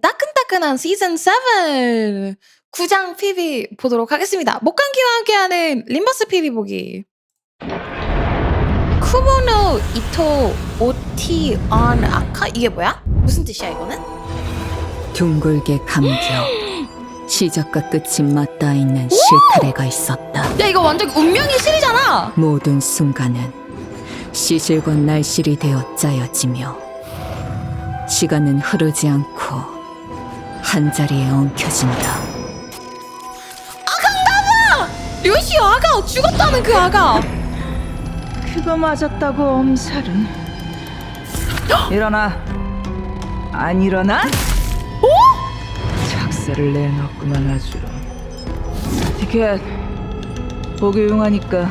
따끈따끈한 시즌 7 구장 PV 보도록 하겠습니다. 목감기와 함께하는 림버스 PV 보기. 쿠모노 이토 오티 on 아카 이게 뭐야? 무슨 뜻이야 이거는? 둥글게 감겨 시작과 끝이 맞닿아 있는 실타래가 있었다. 야 이거 완전 운명의 실이잖아. 모든 순간은 시실과 날실이 되어 짜여지며 시간은 흐르지 않고 한 자리에 엉켜진다. 류시 아가 죽었다는 그 아가. 그거 맞았다고 엄살은. 일어나. 안 일어나? 작사를 내놨구만 아주. 티켓 보기 용하니까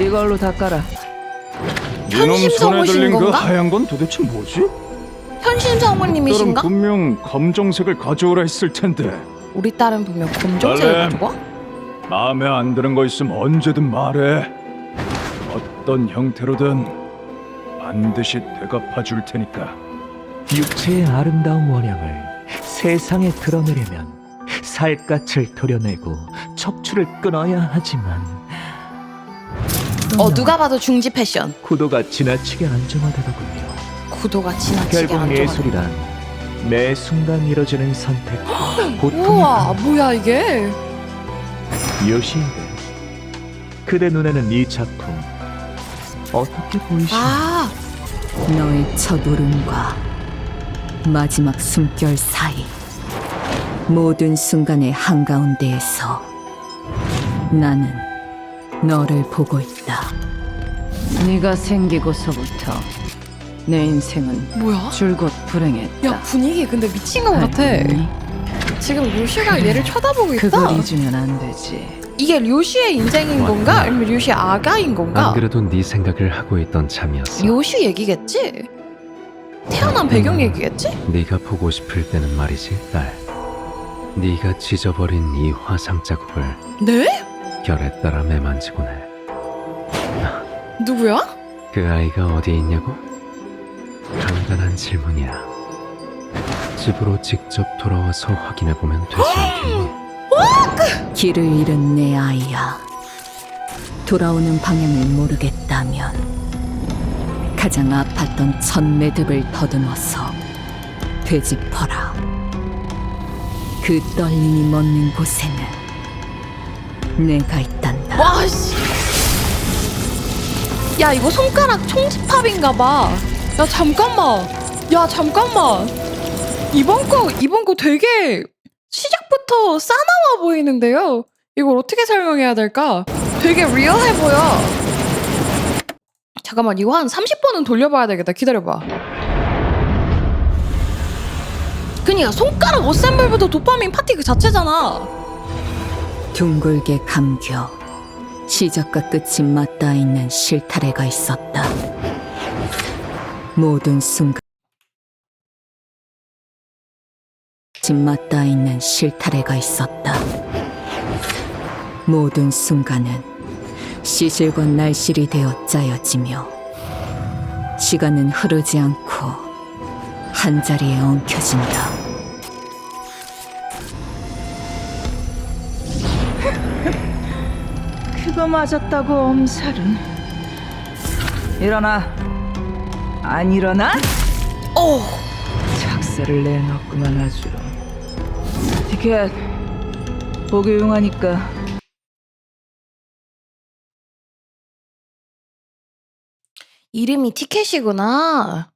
이걸로 닦아라 이놈 현심 손에 들린 그 건가? 하얀 건 도대체 뭐지? 현심 딸은 성우님이신가? 분명 검정색을 가져오라 했을 텐데 우리 딸은 분명 검정색을 딸내. 가지고 와? 마음에 안 드는 거 있으면 언제든 말해 어떤 형태로든 반드시 되갚아 줄 테니까 육체의 아름다운 원형을 세상에 드러내려면 살갗을 도려내고 척추를 끊어야 하지만 어 누가 봐도 중지 패션. 구도가 지나치게 안정화되더군요. 구도가 지나치게 결국 안. 예술이란 매 순간 이뤄지는 선택과 고통이 우와 뭐야 이게? 요시에게 그대 눈에는 이 작품 어떻게 보이시나요? 아 너의 첫 울음과 마지막 숨결 사이 모든 순간의 한가운데에서 나는 너를 보고 있다. 네가 생기고서부터 내 인생은 뭐야? 줄곧 불행했다. 야 분위기 근데 미친 것 같아. 알겠니? 지금 류시가 얘를 쳐다보고 있다. 그걸 잊으면 안 되지. 이게 류시의 인생인 건가? 아니면 류시 아가인 건가? 안 그래도 네 생각을 하고 있던 참이었어. 류시 얘기겠지? 태어난 배경 얘기겠지? 네가 보고 싶을 때는 말이지, 딸. 네가 찢어버린 이 화상 자국을 네? 결에 따라 매만지곤 해. 누구야? 그 아이가 어디에 있냐고? 간단한 질문이야. 집으로 직접 돌아와서 확인해 보면 되지 않겠니? 길을 잃은 내 아이야. 돌아오는 방향을 모르겠다면 가장 아팠던 첫 매듭을 더듬어서 되짚어라. 그 떨림이 멎는 곳에는 내가 있단다. 와 씨. 야 이거 손가락 총집합인가 봐. 야 잠깐만. 야 잠깐만. 이번 거 이번 거 되게 시작부터 싸나워 보이는데요. 이걸 어떻게 설명해야 될까? 되게 리얼해 보여. 잠깐만 이거 한 30번은 돌려봐야 되겠다. 기다려봐. 그니까 손가락 어셈블부터 도파민 파티 그 자체잖아. 둥글게 감겨 시작과 끝이 맞닿아 있는 실타래가 있었다. 모든 순간 맞닿아 있는 실타래가 있었다. 모든 순간은 시실과 날실이 되어 짜여지며 시간은 흐르지 않고 한 자리에 엉켜진다. 그거 맞았다고 엄살은 일어나 안 일어나? 어. 작사를 내놨구만 아주 티켓 보기 용하니까 이름이 티켓이구나.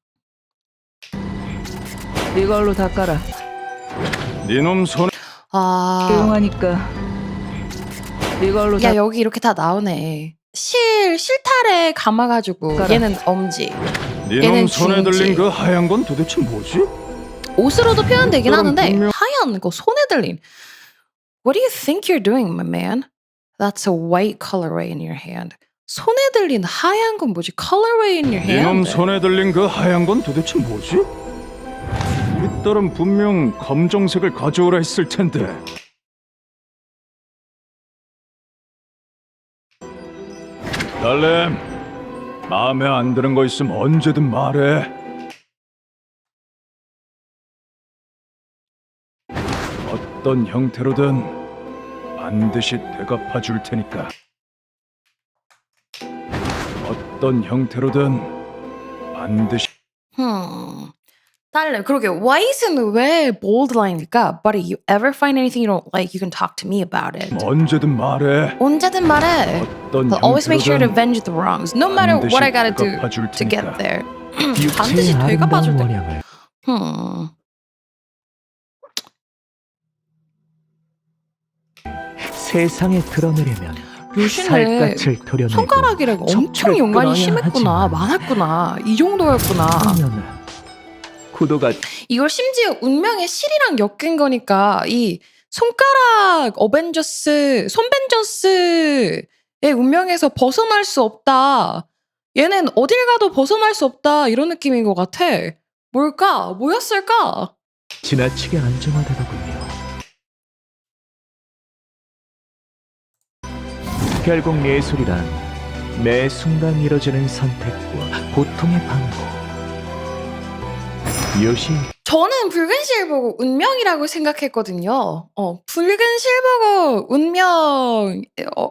이걸로 닦아라 네놈 손에 아. 용하니까 이걸로 야닦 여기 이렇게 다 나오네. 실 실타래 감아가지고 가라. 얘는 엄지. 네놈 얘는 손에 중지. 들린 그 하얀 건 도대체 뭐지? 옷으로도 표현되긴 그럼 하는데 분명- 하얀 거 손에 들린. What do you think you're doing, my man? That's a white colorway in your hand. 손에 들린 하얀 건 뭐지? Colorway in your 네놈 hand. 손에 들린 그 하얀 건 도대체 뭐지? 우리 딸은 분명 검정색을 가져오라 했을 텐데 살렘, 마음에 안 드는 거 있으면 언제든 말해. 어떤 형태로든 반드시 대갚아 줄 테니까. 어떤 형태로든 반드시. 흠. 딸래 그러게 white은 왜 bold line일까? But you ever find anything you don't like, you can talk to me about it. 언제든 말해. 언제든 말해. 어떤 I'll always make sure to avenge the wrongs, no matter what I gotta do to get there. 반드시 되갚아줄 때. Hmm. 세상에 드러내려면 루시는 손가락이랑 엄청 연관이 심했구나, 하지만 많았구나. 이 정도였구나. 구도가 이걸 심지어 운명의 실이랑 엮인 거니까 이 손가락 어벤져스 손벤져스의 운명에서 벗어날 수 없다. 얘는 어딜 가도 벗어날 수 없다 이런 느낌인 것 같아. 뭘까? 뭐였을까? 지나치게 안정화되더군요. 결국 예술이란 매 순간 이뤄지는 선택과 고통의 반복. 요시 저는 붉은 실 보고 운명이라고 생각했거든요. 어, 붉은 실 보고 운명 어,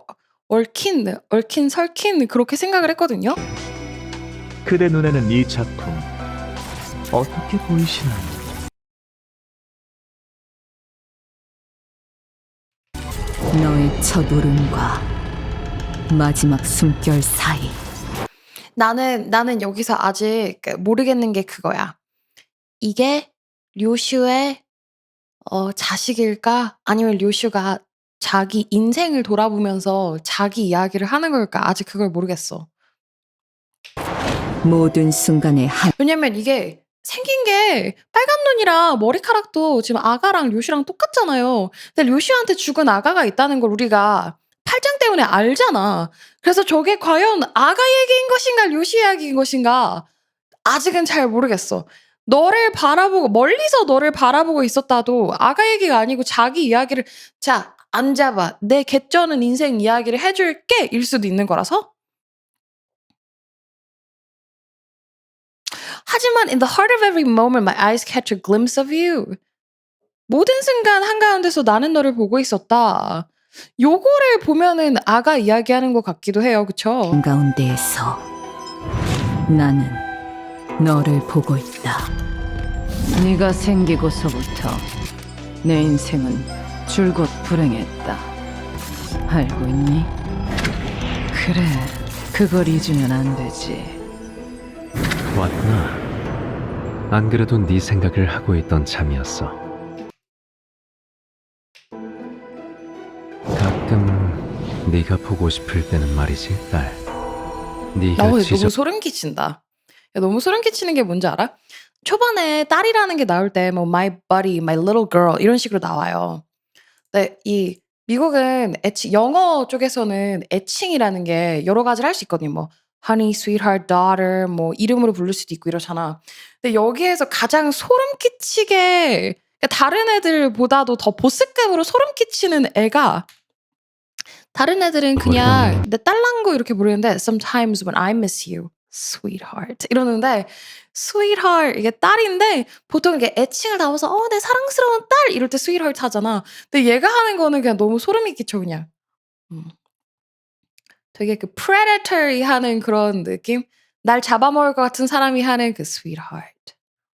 얽힌 얽힌 설킨 그렇게 생각을 했거든요. 그대 눈에는 이 작품 어떻게 보이시나요? 너의 첫 울음과 마지막 숨결 사이 나는 나는 여기서 아직 모르겠는 게 그거야. 이게 류슈의 어, 자식일까? 아니면 류슈가 자기 인생을 돌아보면서 자기 이야기를 하는 걸까? 아직 그걸 모르겠어. 모든 순간의 한 왜냐면 이게 생긴 게 빨간 눈이랑 머리카락도 지금 아가랑 류슈랑 똑같잖아요. 근데 류슈한테 죽은 아가가 있다는 걸 우리가 팔짱 때문에 알잖아. 그래서 저게 과연 아가 얘기인 것인가 류슈 이야기인 것인가 아직은 잘 모르겠어. 너를 바라보고 멀리서 너를 바라보고 있었다도 아가 얘기가 아니고 자기 이야기를 자 앉아봐 내 개쩌는 인생 이야기를 해줄게 일 수도 있는 거라서 하지만 in the heart of every moment my eyes catch a glimpse of you. 모든 순간 한가운데서 나는 너를 보고 있었다. 요거를 보면은 아가 이야기하는 것 같기도 해요. 그쵸? 가운데에서 나는 너를 보고 있다. 네가 생기고서부터 내 인생은 줄곧 불행했다. 알고 있니? 그래, 그걸 잊으면 안 되지. 왔구나. 안 그래도 네 생각을 하고 있던 참이었어. 가끔 네가 보고 싶을 때는 말이지, 딸. 네가 나 오늘 지적 너무 소름 끼친다. 야, 너무 소름 끼치는 게 뭔지 알아? 초반에 딸이라는 게 나올 때 뭐 my buddy, my little girl 이런 식으로 나와요. 근데 이 미국은 애칭 영어 쪽에서는 애칭이라는 게 여러 가지를 할 수 있거든요. 뭐 honey, sweetheart, daughter 뭐 이름으로 부를 수도 있고 이러잖아. 근데 여기에서 가장 소름 끼치게 그러니까 다른 애들보다도 더 보스급으로 소름 끼치는 애가 다른 애들은 그냥 내 딸랑고 이렇게 부르는데 sometimes when I miss you, sweetheart 이러는데 sweetheart 이게 딸인데 보통 이게 애칭을 담아서 어 내 사랑스러운 딸 이럴 때 sweetheart 하잖아. 근데 얘가 하는 거는 그냥 너무 소름이 끼쳐 그냥. 음. 되게 그 predatory 하는 그런 느낌? 날 잡아먹을 것 같은 사람이 하는 그 sweetheart.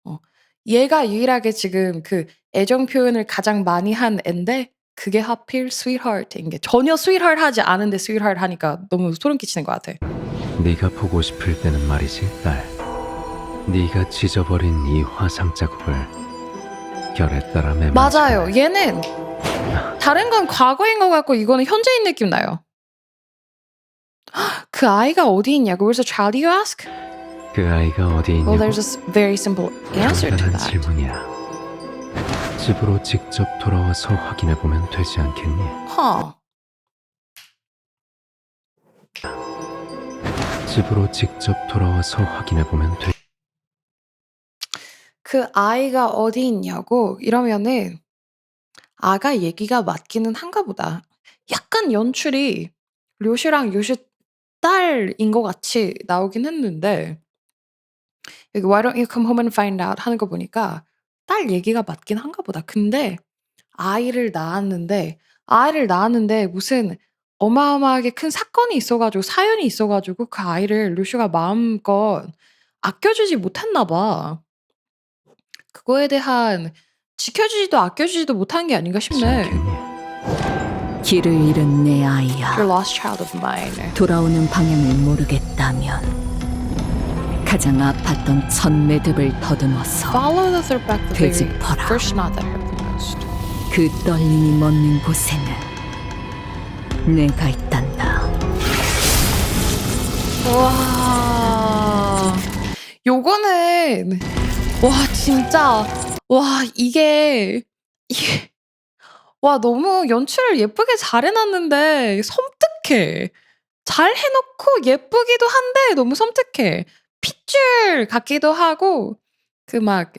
어. 얘가 유일하게 지금 그 애정 표현을 가장 많이 한 앤데 그게 하필 sweetheart인 게 전혀 sweetheart 하지 않은데 sweetheart 하니까 너무 소름 끼치는 것 같아. 네가 보고 싶을 때는 말이지, 딸. 네가 찢어버린 이 화상 자국을 결에 따라 매만 맞아요. 얘는 다른 건 과거인 것 같고 이거는 현재인 느낌 나요. 그 아이가 어디 있냐고. Where's the child you ask? 그 아이가 어디 있냐고 Well, there's a very simple answer to that. 질문이야. 집으로 직접 돌아와서 확인해 보면 되지 않겠니? Huh. 집으로 직접 돌아와서 확인해 보면 돼. 그 아이가 어디 있냐고 이러면은 아가 얘기가 맞기는 한가 보다. 약간 연출이 료슈랑 요슈 딸인 것 같이 나오긴 했는데 여기 Why don't you come home and find out 하는 거 보니까 딸 얘기가 맞긴 한가 보다. 근데 아이를 낳았는데 아이를 낳았는데 무슨 어마어마하게 큰 사건이 있어 가지고 사연이 있어 가지고 그 아이를 루시오가 마음껏 아껴주지 못했나 봐. 그거에 대한 지켜주지도 아껴주지도 못한 게 아닌가 싶네. 길을 잃은 내 아이야. Your lost child of mine. 돌아오는 방향을 모르겠다면 가장 아팠던 첫 매듭을 더듬어서 Follow the third back to the 되짚어라. first knot that hurt the most. 그 떨림이 멎는 곳에는 내가 있단다. 와, 요거는 와 진짜 와 이게 와 너무 연출을 예쁘게 잘 해놨는데 섬뜩해. 잘 해놓고 예쁘기도 한데 너무 섬뜩해. 핏줄 같기도 하고 그 막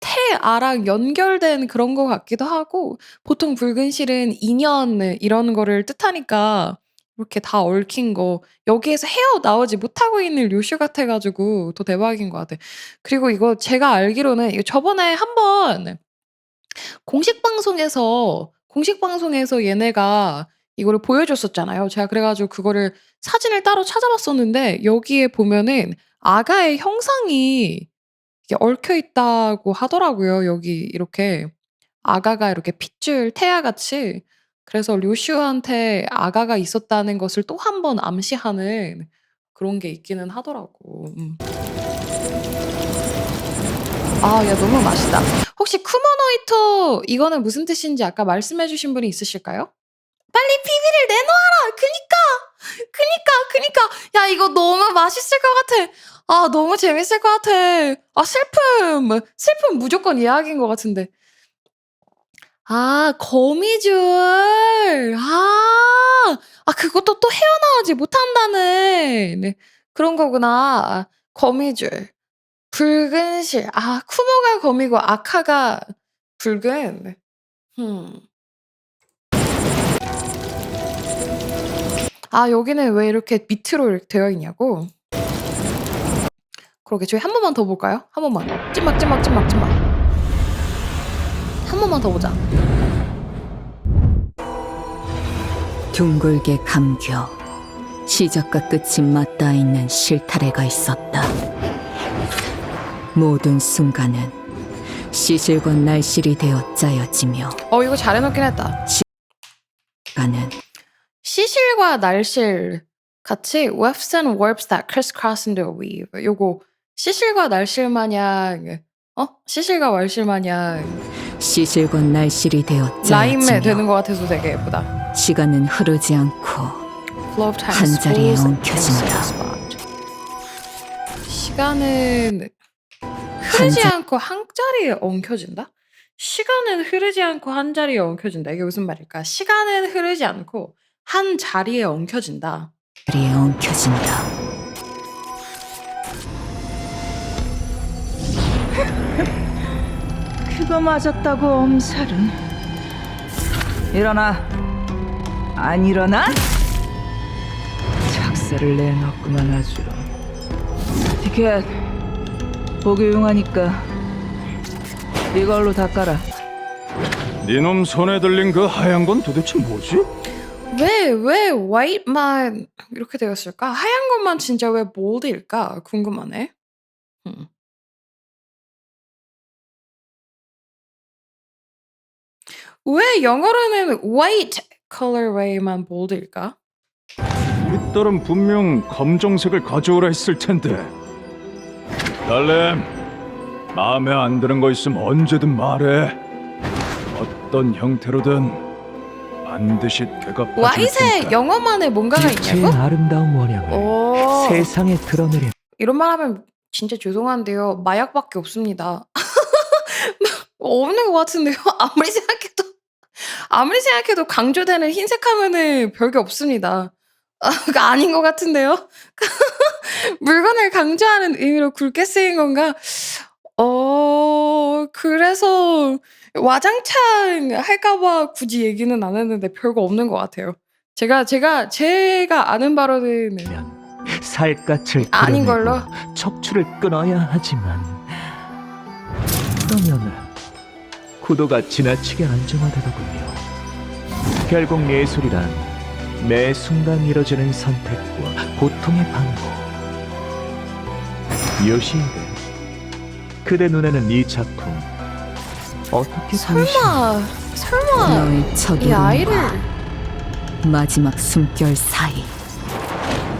태아랑 연결된 그런 거 같기도 하고 보통 붉은 실은 인연 이런 거를 뜻하니까 이렇게 다 얽힌 거 여기에서 헤어 나오지 못하고 있는 류슈 같아 가지고 더 대박인 것 같아. 그리고 이거 제가 알기로는 이거 저번에 한번 공식 방송에서 공식 방송에서 얘네가 이거를 보여줬었잖아요. 제가 그래 가지고 그거를 사진을 따로 찾아봤었는데 여기에 보면은 아가의 형상이 얽혀 있다고 하더라고요. 여기 이렇게 아가가 이렇게 핏줄 태아같이 그래서 류슈한테 아가가 있었다는 것을 또한번 암시하는 그런 게 있기는 하더라고. 음. 아, 야, 너무 맛있다. 혹시 쿠모노이토 이거는 무슨 뜻인지 아까 말씀해 주신 분이 있으실까요? 빨리 PB를 내놓아라! 그니까! 그니까! 그니까! 야, 이거 너무 맛있을 것 같아. 아, 너무 재밌을 것 같아. 아, 슬픔! 슬픔 무조건 이야기인 것 같은데. 아, 거미줄. 아, 아, 그것도 또 헤어나오지 못한다는 네, 그런 거구나. 아, 거미줄. 붉은 실. 아, 쿠모가 거미고 아카가 붉은. 음. 아, 여기는 왜 이렇게 밑으로 이렇게 되어 있냐고? 그러게, 저희 한 번만 더 볼까요? 한 번만. 찐막, 찐막, 찐막, 찐막. 한 번만 더 보자. 둥글게 감겨 시작과 끝이 맞닿아 있는 실타래가 있었다. 모든 순간은 시실과 날실이 되어 짜여지며 어, 이거 잘 해놓긴 했다. 가는 시실과 날실 같이 wefts and warps that crisscross into a weave. 요거 시실과 날실 마냥 어? 시실과 월실 마냥 시실과 날실이 되어 라임에 되는 것 같아서 되게 예쁘다. 시간은 흐르지 않고 Flow of time 한 자리에 엉켜진다. spot. 시간은 흐르지 자- 않고 한 자리에 엉켜진다? 시간은 흐르지 않고 한 자리에 엉켜진다. 이게 무슨 말일까? 시간은 흐르지 않고 한 자리에 엉켜진다. 자리에 엉켜진다. 그거 맞았다고 엄살은. 일어나. 안 일어나? 작사를 내놓구만 아주. 티켓 보기 용하니까 이걸로 닦아라. 네놈 손에 들린 그 하얀 건 도대체 뭐지? 왜, 왜 white만 이렇게 되었을까? 하얀 것만 진짜 왜 bold일까? 궁금하네. 음. 왜 영어로는 white colorway만 bold일까? 우리 딸은 분명 검정색을 가져오라 했을 텐데. 딸렘, 마음에 안 드는 거 있으면 언제든 말해. 어떤 형태로든 반드시 white에 테니까. 영어만의 뭔가가 빛의 있냐고? 아름다운 원양을 오. 세상에 드러내려 이런 말 하면 진짜 죄송한데요. 마약밖에 없습니다. 없는 것 같은데요. 아무리 생각해도 아무리 생각해도 강조되는 흰색 하면은 별게 없습니다. 아, 그거 아닌 것 같은데요. 물건을 강조하는 의미로 굵게 쓰인 건가? 어, 그래서 와장창 할까봐 굳이 얘기는 안 했는데 별거 없는 것 같아요. 제가 제가 제가 아는 바로는 살갗을 아닌 드러내고 걸로? 척추를 끊어야 하지만 그러면 구도가 지나치게 안정화되더군요. 결국 예술이란 매 순간 이뤄지는 선택과 고통의 반복. 요시에데, 그대 눈에는 이 작품 어떻게? 설마 설마 너의 이 아이를 마지막 숨결 사이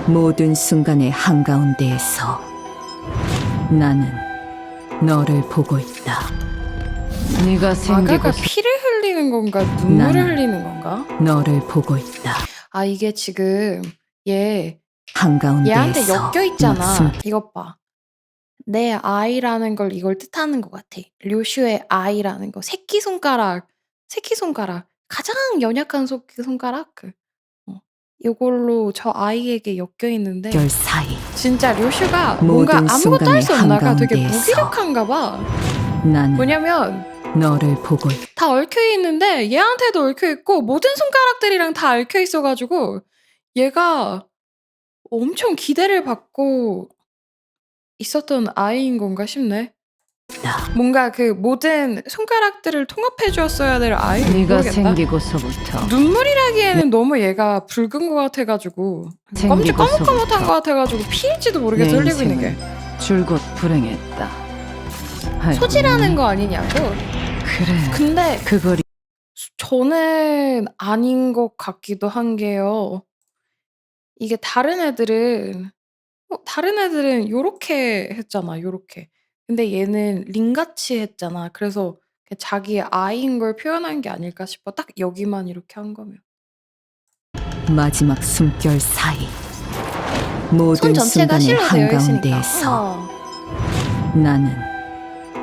모든 순간의 한가운데에서 나는 너를 보고 있다. 네가 생기고 피를 흘리는 건가 눈물을 나는- 흘리는 건가? 너를 보고 있다. 아 이게 지금 얘 한가운데에서 얘한테 엮여 있잖아. 이것 봐. 내 아이라는 걸 이걸 뜻하는 것 같아. 료슈의 아이라는 거. 새끼 손가락, 새끼 손가락. 가장 연약한 새끼 손가락. 그. 어. 이걸로 저 아이에게 엮여 있는데 결 사이 진짜 료슈가 모든 뭔가 아무것도 할 수 순간의 없나가 되게 한가운데에서 무기력한가 봐. 나는 뭐냐면 너를 보고. 다 얽혀 있는데 얘한테도 얽혀 있고 모든 손가락들이랑 다 얽혀 있어 가지고 얘가 엄청 기대를 받고 있었던 아이인 건가 싶네. 뭔가 그 모든 손가락들을 통합해 주었어야 될 아이 네가 모르겠다. 생기고서부터 눈물이라기에는 너무 얘가 붉은 것 같아가지고 검지 생기고서부터 까뭇까뭇한 것 같아가지고 피일지도 모르겠어 내 흘리고 있는 게 인생은 줄곧 불행했다. 알고 소지라는 있니? 거 아니냐고. 그래. 근데 그걸 저는 아닌 것 같기도 한 게요. 이게 다른 애들은 어 다른 애들은 요렇게 했잖아, 요렇게. 근데 얘는 링같이 했잖아. 그래서 그 자기의 아이인 걸 표현한 게 아닐까 싶어. 딱 여기만 이렇게 한 거면. 마지막 숨결 사이 손 모든 전체가 순간의 실로 되어 있으니까. 한가운데에서 어. 나는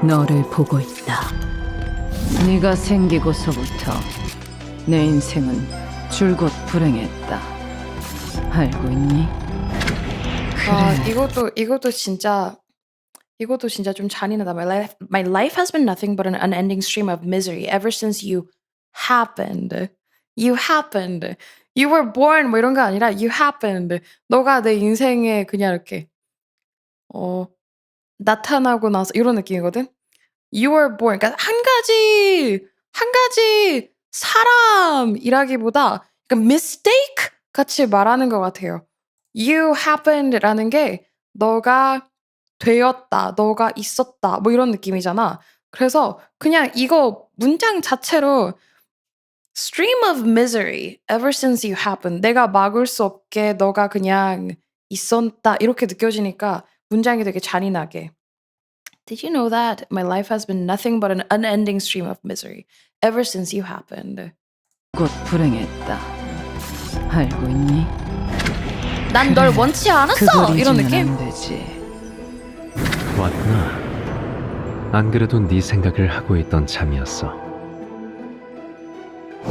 너를 보고 있다. 네가 생기고서부터 내 인생은 줄곧 불행했다. 알고 있니? 그래. 아, 이것도 이것도 진짜 이것도 진짜 좀 잔인하다. My life, my life has been nothing but an unending stream of misery ever since you happened. You happened. You were born 뭐 이런 거 아니라 you happened. 너가 내 인생에 그냥 이렇게 어 나타나고 나서 이런 느낌이거든. You were born. 그러니까 한 가지 한 가지 사람이라기보다 그러니까 mistake 같이 말하는 것 같아요. You happened라는 게 너가 되었다, 너가 있었다, 뭐 이런 느낌이잖아. 그래서 그냥 이거 문장 자체로 stream of misery ever since you happened. 내가 막을 수 없게 너가 그냥 있었다 이렇게 느껴지니까 문장이 되게 잔인하게. Did you know that my life has been nothing but an unending stream of misery ever since you happened? 곧 불행했다. 알고 있니? 난 널 원치 않았어. 그걸 이런 느낌? 안 되지. 왔구나. 안 그래도 네 생각을 하고 있던 참이었어.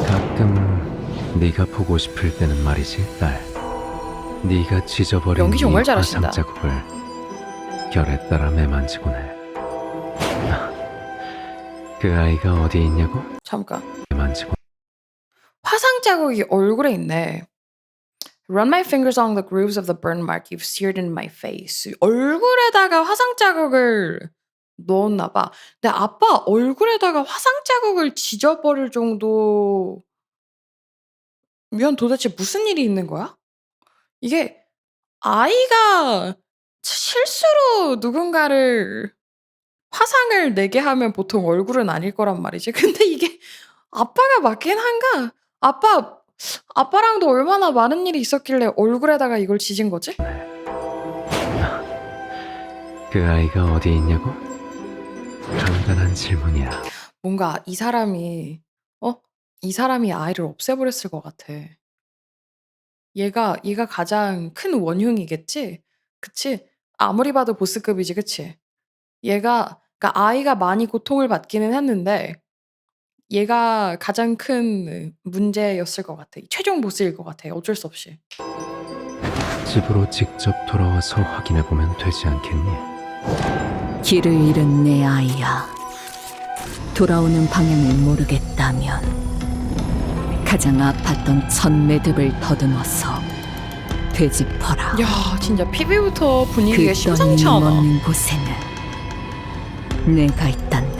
가끔 네가 보고 싶을 때는 말이지, 딸. 네가 찢어버린 연기 정말 이 잘하신다. 화상 자국을 결에 따라 매만지곤 해. 그 아이가 어디 있냐고? 잠깐. 매만지고 화상 자국이 얼굴에 있네. Run my fingers along the grooves of the burn mark you've seared in my face. 얼굴에다가 화상 자국을 넣었나 봐. 근데 아빠 얼굴에다가 화상 자국을 지져버릴 정도 면 도대체 무슨 일이 있는 거야? 이게 아이가 실수로 누군가를 화상을 내게 하면 보통 얼굴은 아닐 거란 말이지. 근데 이게 아빠가 맞긴 한가? 아빠 아빠랑도 얼마나 많은 일이 있었길래 얼굴에다가 이걸 지진 거지? 그 아이가 어디 있냐고? 간단한 질문이야. 뭔가 이 사람이 어? 이 사람이 아이를 없애버렸을 것 같아. 얘가 얘가 가장 큰 원흉이겠지? 그치? 아무리 봐도 보스급이지, 그치? 얘가 그러니까 아이가 많이 고통을 받기는 했는데 얘가 가장 큰 문제였을 것 같아. 최종 보스일 것 같아. 어쩔 수 없이. 집으로 직접 돌아와서 확인해 보면 되지 않겠니? 길을 잃은 내 아이야. 돌아오는 방향을 모르겠다면 가장 아팠던 첫 매듭을 더듬어서 되짚어라. 야, 진짜 피부부터 분위기가 그 심상치 않아. 먹는 곳에는 내가 있단다.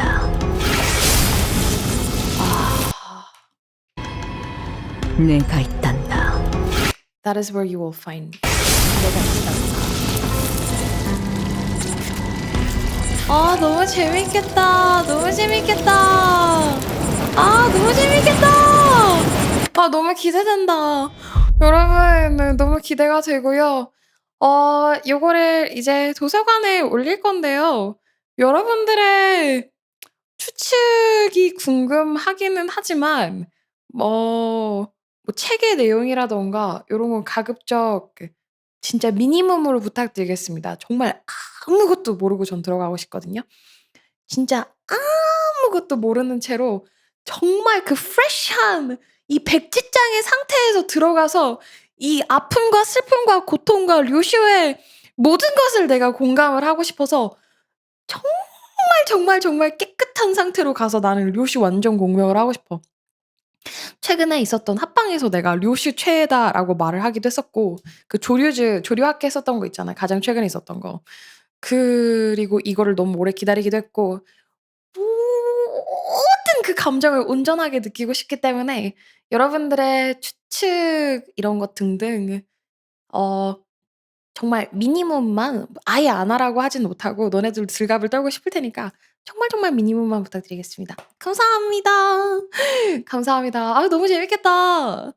내가 있단다. That is where you will find 내가 있다. 아 너무 재밌겠다. 너무 재밌겠다. 아 너무 재밌겠다. 아 너무 기대된다. 여러분 네, 너무 기대가 되고요. 어 요거를 이제 도서관에 올릴 건데요. 여러분들의 추측이 궁금하기는 하지만 뭐, 뭐 책의 내용이라던가 요런 건 가급적 그 진짜 미니멈으로 부탁드리겠습니다. 정말 아무것도 모르고 전 들어가고 싶거든요. 진짜 아무것도 모르는 채로 정말 그 프레시한 이 백지장의 상태에서 들어가서 이 아픔과 슬픔과 고통과 류슈의 모든 것을 내가 공감을 하고 싶어서 정말 정말 정말 깨끗한 상태로 가서 나는 류슈 완전 공명을 하고 싶어. 최근에 있었던 합방에서 내가 류슈 최애다라고 말을 하기도 했었고 그 조류즈 조류학회 했었던 거 있잖아요. 가장 최근에 있었던 거. 그리고 이거를 너무 오래 기다리기도 했고 모든 그 감정을 온전하게 느끼고 싶기 때문에 여러분들의 추측 이런 것 등등 어 정말 미니멈만 아예 안 하라고 하진 못하고 너네들 들갑을 떨고 싶을 테니까 정말 정말 미니멈만 부탁드리겠습니다. 감사합니다. 감사합니다. 아 너무 재밌겠다.